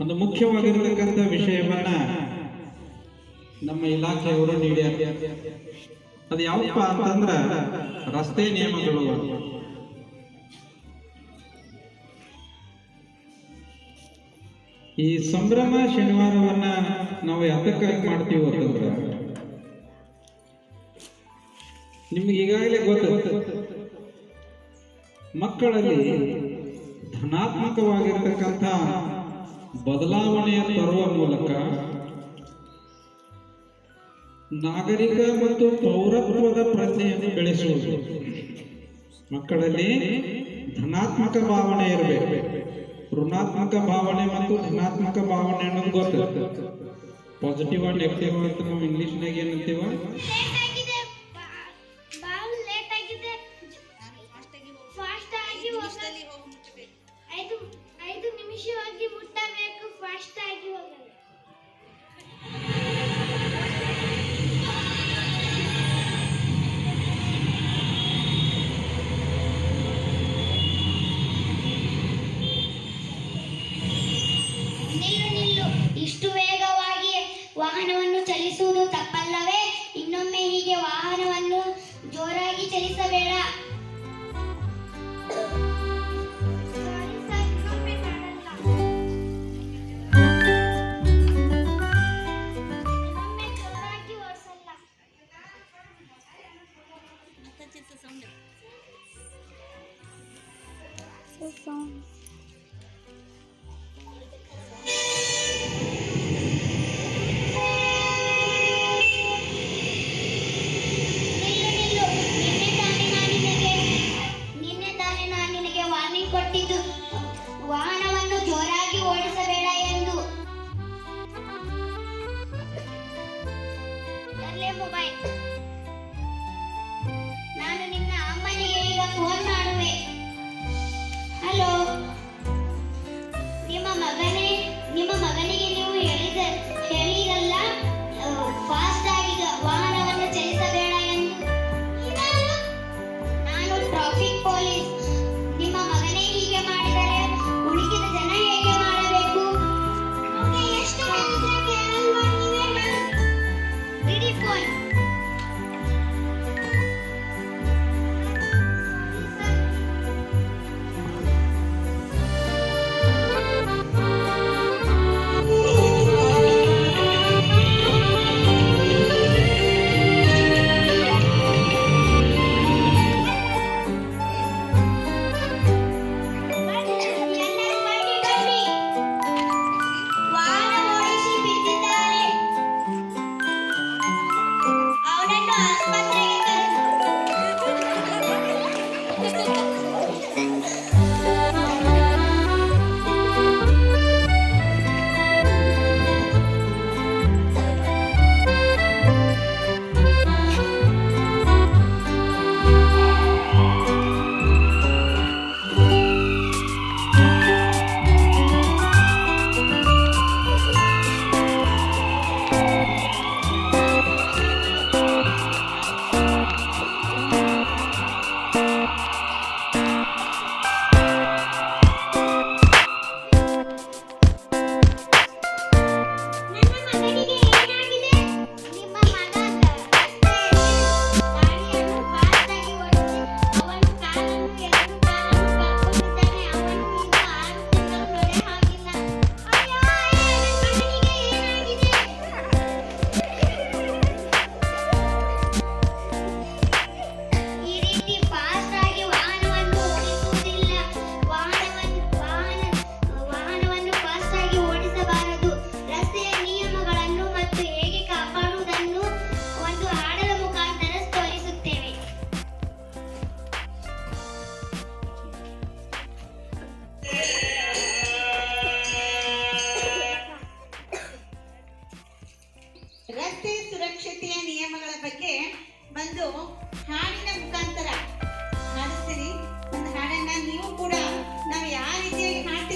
ಒಂದು ಮುಖ್ಯವಾಗಿರತಕ್ಕಂಥ ವಿಷಯವನ್ನ ನಮ್ಮ ಇಲಾಖೆಯವರು ನೀಡ್ಯಾರ ಅದು ಯಾವಪ್ಪ ಅಂತಂದ್ರ ರಸ್ತೆ ನಿಯಮಗಳು ಈ ಸಂಭ್ರಮ ಶನಿವಾರವನ್ನ ನಾವು ಯಾತಕ್ಕಾಗಿ ಮಾಡ್ತೀವಿ ಅಂತಂದ್ರ, ನಿಮ್ಗೆ ಈಗಾಗಲೇ ಗೊತ್ತು. ಮಕ್ಕಳಲ್ಲಿ ಧನಾತ್ಮಕವಾಗಿರ್ತಕ್ಕಂಥ ಬದಲಾವಣೆಯ ತರುವ ಮೂಲಕ ನಾಗರಿಕ ಮತ್ತು ಪೌರತ್ವದ ಪ್ರಜ್ಞೆಯನ್ನು ಬೆಳೆಸುವುದು. ಮಕ್ಕಳಲ್ಲಿ ಧನಾತ್ಮಕ ಭಾವನೆ ಇರಬೇಕು. ಋಣಾತ್ಮಕ ಭಾವನೆ ಮತ್ತು ಧನಾತ್ಮಕ ಭಾವನೆ ಅನ್ನೋದು ಗೊತ್ತಿರುತ್ತೆ ಪಾಸಿಟಿವ್ ಅಂಡ್ ನೆಗೆಟಿವ್ ಅಂತ ನಾವು ಇಂಗ್ಲಿಷ್ನಾಗ ಏನಂತೀವ? 再见 Thank you. ರಸ್ತೆ ಸುರಕ್ಷತೆಯ ನಿಯಮಗಳ ಬಗ್ಗೆ ಒಂದು ಹಾಡಿನ ಮುಖಾಂತರ. ಹಾಡಿಸ್ತೀನಿ ಒಂದು ಹಾಡನ್ನ ನೀವು ಕೂಡ ನಾವು ಯಾವ ರೀತಿಯಾಗಿ ಹಾಡ್ತೀವಿ